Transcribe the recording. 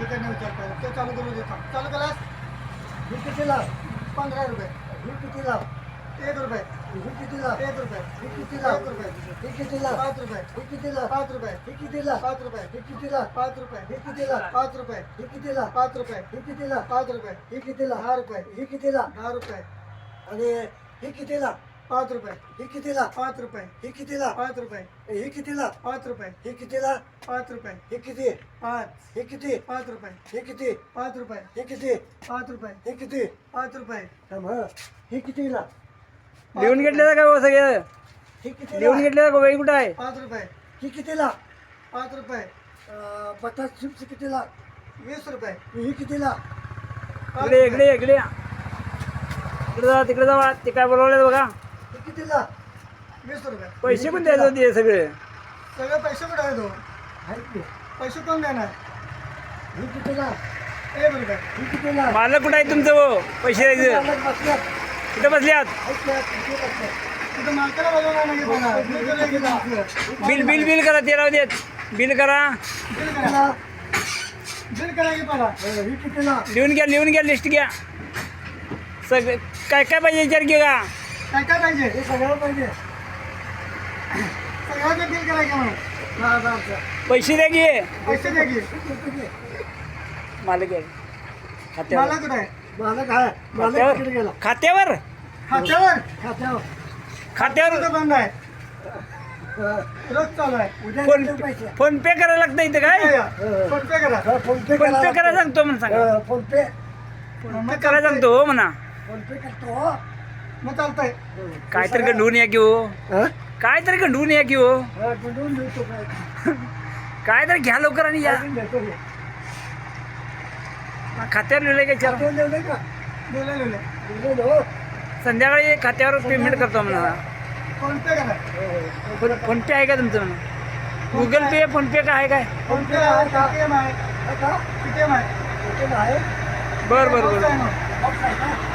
तिकडनं विचार करा तो चालू करू देतो चालू केलास ही कितीला पंधरा रुपये ही कितीला एक रुपये ही कितीला एक रुपये ही कितीला एक रुपये ही कितीला पाच रुपये ही कितीला पाच रुपये ही कितीला पाच रुपये ही कितीला पाच रुपये ही कितीला पाच रुपये ही कितीला पाच रुपये ही कितीला पाच रुपये ही कितीला दहा रुपये ही कितीला दहा रुपये आणि ही कितीला पाच रुपये ही कितीला पाच रुपये ही कितीला पाच रुपये ही कितीला पाच रुपये ही कितीला पाच रुपये ही किती पाच ही किती पाच रुपये ही किती पाच रुपये ही किती पाच रुपये ही किती पाच रुपये थांब हं. ही कितीला लिहून घेतलं का हो सगळं ही लिहून का कुठं आहे पाच रुपये ही कितीला पाच रुपये अं, बटाट चिप्स कितीला वीस रुपये ही कितीला इकडे इकडे इकडे इकडे जा तिकडे ते काय बोलवले बघा ही कितीला वीस रुपये. पैसे पण द्यायचे होते सगळे. सगळे पैसे कुठे आहे तो की? पैसे कोण देणार? ही कितीला एक रुपये. ही कितीला मालक कुठं आहे तुमचं हो? पैसे द्यायचं. मालक बसल्यात. कुठे बसल्यात आहेत की? किती बसल्यात? तिथं मालकाला बोलवणार नाही बघा. बिल की. बिल बिल बिल करा ते राहू देत. बिल करा. बिल करा. कितीला? बिल करा की पहिला अं, ही कितीला लिहून घ्या लिहून घ्या लिस्ट घ्या. सगळं काय काय पाहिजे विचार घे का काय काय पाहिजे? हे सगळं पाहिजे. सगळ्याचं बिल करा की म्हणून. पैसे द्या की. पैसे द्या की. हे? मालक आहे. खात्यावर. कुठे मालक आहे. मालक खात्यावर. तिकडे गेला. खात्यावर? खात्यावर? खात्यावर. बंद आहे. अं, रोज चालू आहे. उद्या फोन देतो पैसे. फोन पे करायला लागतं इथं काय? काय या? फोन पे करा. हा, फोन पे फोन करा पे करायला सांगतो म्हणून सांगा. फोन पे. फोन पे करायला सांगतो हो म्हणा. फोन पे करतो हो. मग चालतंय. काय तर गंडवून या की हो. हं? काय तर गंडवून या की हो. हा, गुंडवून देतो काय. काय तर घ्या लवकर आणि या. हे. खात्यावर लिहिलंय का का? ना, हो. संध्याकाळी खात्यावर पेमेंट करतो म्हणा फोन पे करा फोन फोन पे आहे का तुमचं? म्हणा गुगल पे फोन पे काय? आहे काय फोन पे आहे. हा का? बर बर बर.